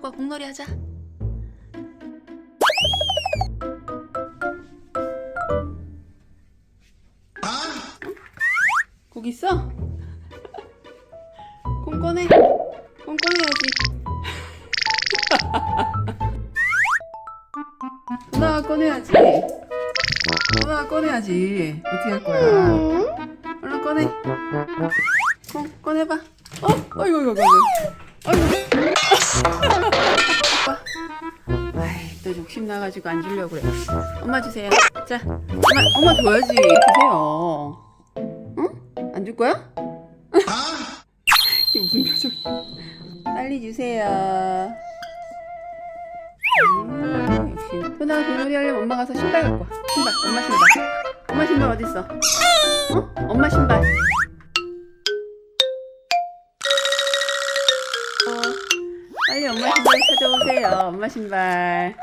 와 공놀이 하자. 거기 있어? 공 꺼내. 공 꺼내야지. 누나 꺼내야지. 누나 꺼내야지. 어떻게 할 거야? 얼른 꺼내. 공 꺼내봐. 어? 어이구, 어이구. 어이구. 또 욕심 나가지고 안 주려고 그래. 엄마 주세요. 자, 엄마, 엄마 줘야지. 주세요. 응? 안 줄 거야? 이게 무슨 표정이야? 빨리 주세요. 음, 역시. 소나 공놀이 하려면 엄마 가서 신발 갖고 와. 신발, 엄마 신발. 엄마 신발 어디 있어? 어? 엄마 신발. 어, 빨리 엄마 신발 찾아오세요. 엄마 신발.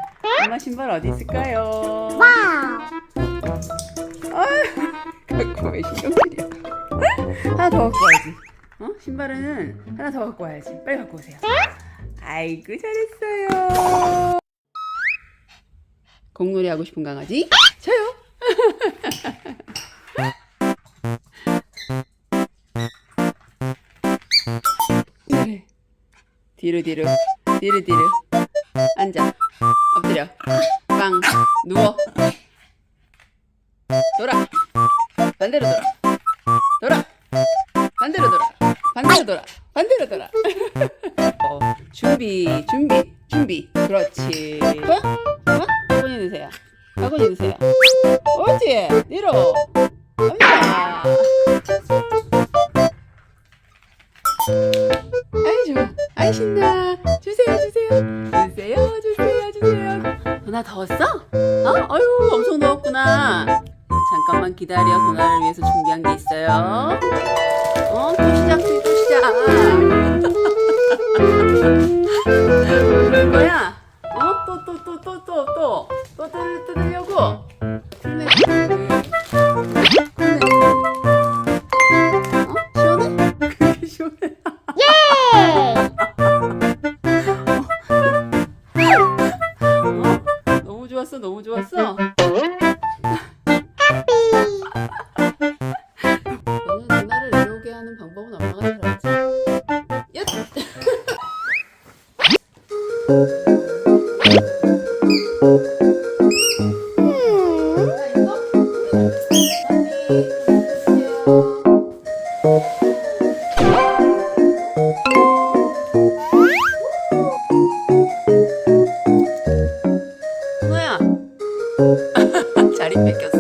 엄마 신발 어디 있을까요? 아, 갖고 왜 신경질이야? 하나 더 갖고 와야지. 어? 신발은 하나 더 갖고 와야지. 빨리 갖고 오세요. 아이고 잘했어요. 공놀이 하고 싶은 강아지? 저요. 네. 뒤로 뒤로 뒤로 뒤로 앉아 엎드려. 빵. 누워. 돌아. 반대로 돌아. 돌아. 반대로 돌아. 반대로 돌아. 반대로 돌아. 어, 준비 준비 준비. 그렇지. 좋아 좋아 바구니 넣으세요. 바구니 넣으세요. 옳지 뒤로. 갑니다. 아이 좋아. 아이 신나. 주세요 주세요 도나 더웠어? 어? 아유 엄청 더웠구나 잠깐만 기다려 도나를 위해서 준비한 게 있어요 어? 또 시작 뭐야? 어? 또 또 또 또 또 또또 뜯으려고 틀네 좋았어, 너무 좋았어. 너는 누나를 이러게 하는 방법은 엄마가 잘 알지. 얏! 누나야. 자리 뺏겼어.